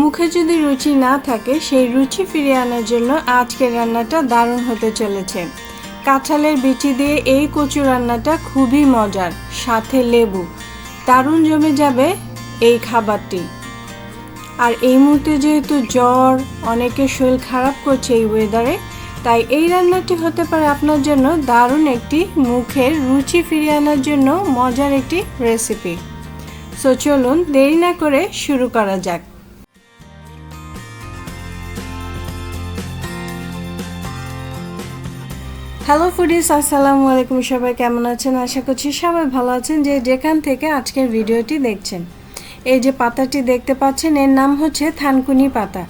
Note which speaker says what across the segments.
Speaker 1: মুখে যদি রুচি না থাকে, সেই রুচি ফিরিয়ে আনার জন্য আজকের রান্নাটা দারুণ হতে চলেছে। কাঁঠালের বিচি দিয়ে এই কচু রান্নাটা খুবই মজার, সাথে লেবু। দারুণ জমে যাবে এই খাবারটি। আর এই মুহূর্তে যেহেতু জ্বর, অনেকের শরীর খারাপ করছে এই ওয়েদারে তাই এই রান্নাটি হতে পারে আপনার জন্য দারুণ একটি মুখের রুচি ফিরিয়ে আনার জন্য মজার একটি রেসিপি সো চলুন দেরি না করে শুরু করা যাক। হ্যালো ফুডিস আসসালামু আলাইকুম সবাই কেমন আছেন? আশা করছি সবাই ভালো আছেন যে যেখান থেকে আজকের ভিডিওটি দেখছেন। এই যে পাতাটি দেখতে পাচ্ছেন, এর নাম হচ্ছে থানকুনি পাতা।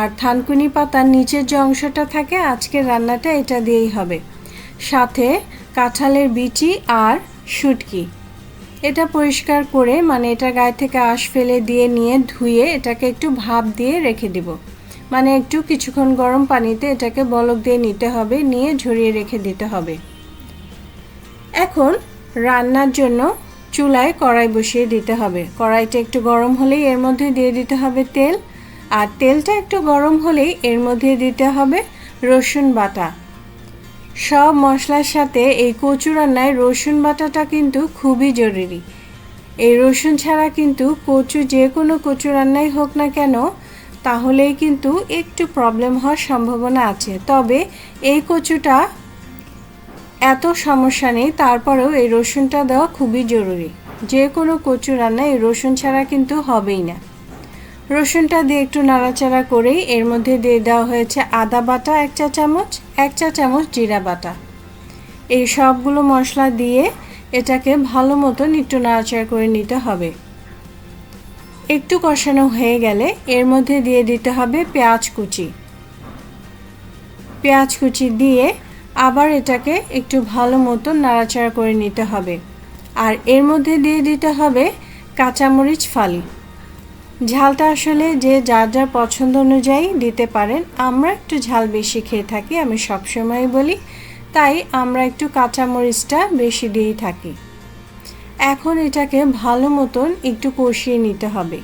Speaker 1: আর থানকুনি পাতার নিচের যে অংশটা থাকে, আজকের রান্নাটা এটা দিয়েই হবে। সাথে কাঁঠালের বিচি আর শুটকি। এটা পরিষ্কার করে মানে এটা গায়ে থেকে আশ ফেলে দিয়ে নিয়ে ধুয়ে এটাকে একটু ভাপ দিয়ে রেখে দিব। মানে একটু কিছুক্ষণ গরম পানিতে এটাকে বলক দিয়ে নিতে হবে, নিয়ে ঝরিয়ে রেখে দিতে হবে। এখন রান্নার জন্য চুলায় কড়াই বসিয়ে দিতে হবে। কড়াইটা একটু গরম হলেই এর মধ্যে দিয়ে দিতে হবে তেল, আর তেলটা একটু গরম হলেই এর মধ্যে দিতে হবে রসুন বাটা। সব মশলার সাথে এই কচু রান্নায় রসুন বাটাটা কিন্তু খুবই জরুরি। এই রসুন ছাড়া কিন্তু কচু যে কোনো কচু রান্নাই হোক না কেন তাহলেই কিন্তু একটু প্রবলেম হওয়ার সম্ভাবনা আছে। তবে এই কচুটা এত সমস্যা নেই, তারপরেও এই রসুনটা দেওয়া খুবই জরুরি। যে কোনো কচু রান্না এই রসুন ছাড়া কিন্তু হবেই না। রসুনটা দিয়ে একটু নাড়াচাড়া করেই এর মধ্যে দিয়ে দেওয়া হয়েছে আদা বাটা এক চা চামচ, এক চা চামচ জিরা বাটা। এই সবগুলো মশলা দিয়ে এটাকে ভালো মতন একটু নাড়াচাড়া করে নিতে হবে। একটু কষানো হয়ে গেলে এর মধ্যে দিয়ে দিতে হবে পেঁয়াজ কুচি। পেঁয়াজ কুচি দিয়ে আবার এটাকে একটু ভালো মতো নাড়াচাড়া করে নিতে হবে। আর এর মধ্যে দিয়ে দিতে হবে কাঁচামরিচ ফালি। ঝালটা আসলে যে যার যার পছন্দ অনুযায়ী দিতে পারেন, আমরা একটু ঝাল বেশি খেয়ে থাকি, আমি সবসময় বলি। তাই আমরা একটু কাঁচামরিচটা বেশি দিয়েই থাকি। এখন এটাকে ভালো মতন একটু কষিয়ে নিতে হবে।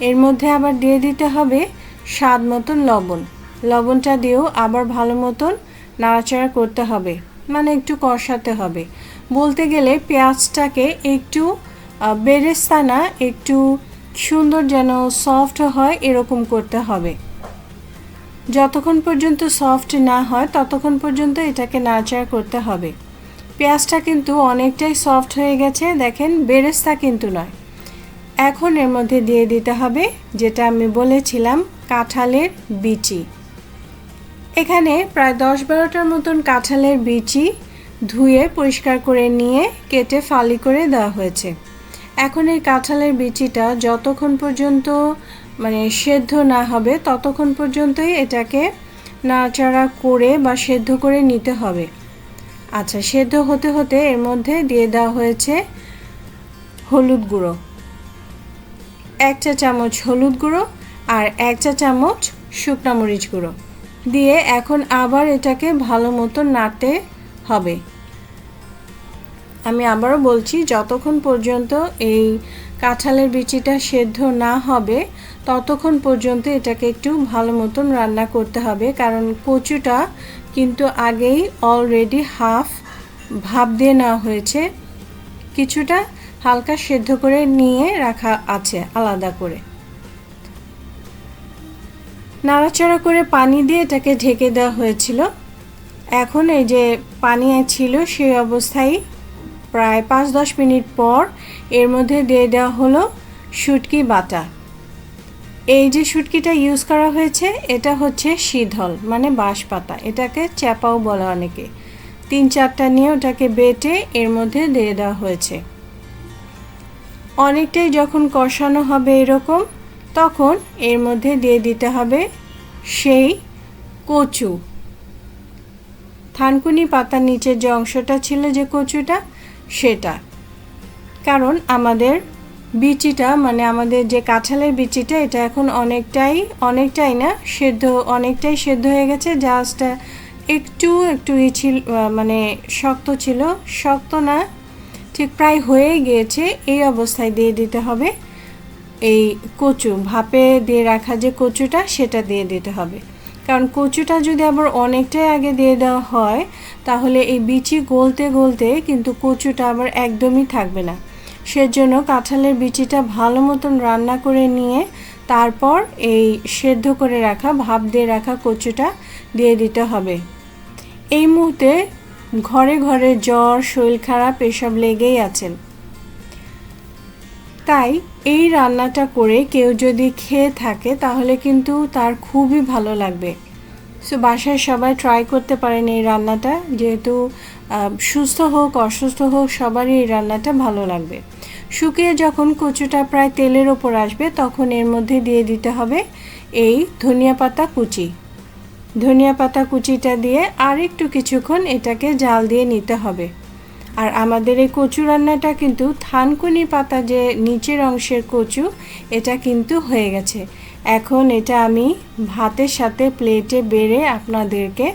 Speaker 1: এর মধ্যে আবার দিয়ে দিতে হবে স্বাদ মতন লবণ। লবণটা দিয়েও আবার ভালো মতন নাড়াচাড়া করতে হবে মানে একটু কষাতে হবে। বলতে গেলে পেঁয়াজটাকে একটু বেরেস্তানা একটু সুন্দর যেন সফট হয় এরকম করতে হবে। যতক্ষণ পর্যন্ত সফট না হয়, ততক্ষণ পর্যন্ত এটাকে নাড়াচাড়া করতে হবে। পেঁয়াজটা কিন্তু অনেকটাই সফট হয়ে গেছে, দেখেন বেরেস্তা কিন্তু নয়। এখন এর মধ্যে দিয়ে দিতে হবে যেটা আমি বলেছিলাম, কাঁঠালের বিচি। এখানে প্রায় দশ বারোটার মতন কাঁঠালের বিচি ধুয়ে পরিষ্কার করে নিয়ে কেটে ফালি করে দেওয়া হয়েছে। এখন এই কাঁঠালের বিচিটা যতক্ষণ পর্যন্ত মানে সেদ্ধ না হবে, ততক্ষণ পর্যন্তই এটাকে নাড়াচাড়া করে বা সেদ্ধ করে নিতে হবে। আচ্ছা সেদ্ধ হতে হতে এর মধ্যে দিয়ে দেওয়া হয়েছে হলুদ গুঁড়ো। এক চা চামচ হলুদ গুঁড়ো আর এক চা চামচ শুকনা মরিচ গুঁড়ো। দিয়ে এখন আবার এটাকে ভালো মতো নাড়তে হবে। আমি আবারও বলছি, যতক্ষণ পর্যন্ত এই কাঁঠালের বিচিটা সেদ্ধ না হবে, ততক্ষণ পর্যন্ত এটাকে একটু ভালো মতন রান্না করতে হবে, কারণ কচুটা কিন্তু আগেই অলরেডি হাফ ভাপ দিয়ে নেওয়া হয়েছে। কিছুটা হালকা সেদ্ধ করে নিয়ে রাখা আছে আলাদা করে। নাড়াচাড়া করে পানি দিয়ে এটাকে ঢেকে দেওয়া হয়েছিল। এখন এই যে পানি ছিল সেই অবস্থায় প্রায় পাঁচ দশ মিনিট পর এর মধ্যে দিয়ে দেওয়া হলো শুটকি বাটা। এই যে শুটকিটা ইউজ করা হয়েছে, এটা হচ্ছে শীধল মানে বাঁশ পাতা এটাকে চ্যাপাও বলে অনেকে। তিন চারটা নিয়ে ওটাকে বেটে এর মধ্যে দিয়ে দেওয়া হয়েছে। অনেকটাই যখন কষানো হবে এরকম, তখন এর মধ্যে দিয়ে দিতে হবে সেই কচু। থানকুনি পাতার নিচের যে অংশটা ছিল যে কচুটা, সেটা। কারণ আমাদের বিচিটা মানে আমাদের যে কাঁঠালের বিচিটা, এটা এখন অনেকটাই অনেকটাই না, সেদ্ধ, অনেকটাই সেদ্ধ হয়ে গেছে জাস্ট একটু একটু ই ছিল মানে শক্ত ছিল, শক্ত না, ঠিক প্রায় হয়ে গিয়েছে, এই অবস্থায় দিয়ে দিতে হবে, এই কচু, ভাপে দিয়ে রাখা যে কচুটা, সেটা দিয়ে দিতে হবে। কারণ কচুটা যদি আবার অনেকটাই আগে দিয়ে দেওয়া হয়, তাহলে এই বিচি গলতে গলতে কিন্তু কচুটা আবার একদমই থাকবে না। সেজন্য কাঁঠালের বিচিটা ভালো মতন রান্না করে নিয়ে তারপর এই সেদ্ধ করে রাখা, ভাপ দিয়ে রাখা কচুটা দিয়ে দিতে হবে। এই মুহূর্তে ঘরে ঘরে জ্বর, শরীর খারাপ এসব লেগেই আছেন তাই এই রান্নাটা করে কেউ যদি খেয়ে থাকে তাহলে কিন্তু তার খুবই ভালো লাগবে। সো বাসায় সবাই ট্রাই করতে পারেন এই রান্নাটা, যেহেতু সুস্থ হোক, অসুস্থ হোক, সবারই এই রান্নাটা ভালো লাগবে। শুকিয়ে যখন কচুটা প্রায় তেলের ওপর আসবে, তখন এর মধ্যে দিয়ে দিতে হবে এই ধনিয়া পাতা কুচি। ধনিয়া পাতা কুচিটা দিয়ে আর একটু কিছুক্ষণ এটাকে জাল দিয়ে নিতে হবে। আর আমাদের এই কচু রান্নাটা কিন্তু থানকুনি পাতা যে নিচের অংশের কচু, এটা কিন্তু হয়ে গেছে। এখন এটা আমি ভাতের সাথে প্লেটে বেড়ে আপনাদেরকে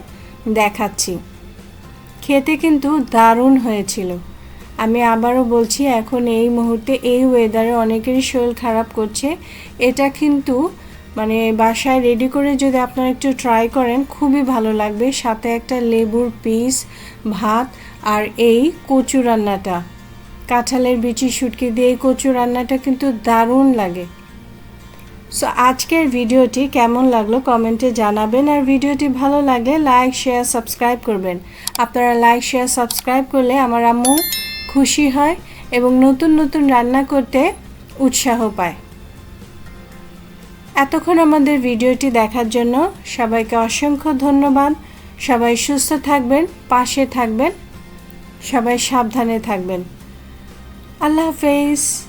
Speaker 1: দেখাচ্ছি। খেতে কিন্তু দারুণ হয়েছিল। আমি আবারও বলছি, এখন এই মুহূর্তে এই ওয়েদারে অনেকেরই শরীর খারাপ করছে। এটা কিন্তু মানে বাসায় রেডি করে যদি আপনারা একটু ট্রাই করেন, খুবই ভালো লাগবে। সাথে একটা লেবুর পিস, ভাত আর এই কচু রান্নাটা। কাঁঠালের বিচি শুটকি দিয়ে এই কচু রান্নাটা কিন্তু দারুণ লাগে। সো আজকের ভিডিওটি কেমন লাগল কমেন্টে জানাবেন। আর ভিডিওটি ভালো লাগলে লাইক শেয়ার সাবস্ক্রাইব করবেন। আপনারা লাইক শেয়ার সাবস্ক্রাইব করলে আমার আম্মু খুশি হয় এবং নতুন নতুন রান্না করতে উৎসাহ পায়। এতক্ষণ আমাদের ভিডিওটি দেখার জন্য সবাইকে অসংখ্য ধন্যবাদ। সবাই সুস্থ থাকবেন, পাশে থাকবেন, সবাই সাবধানে থাকবেন। আল্লাহ হাফেজ।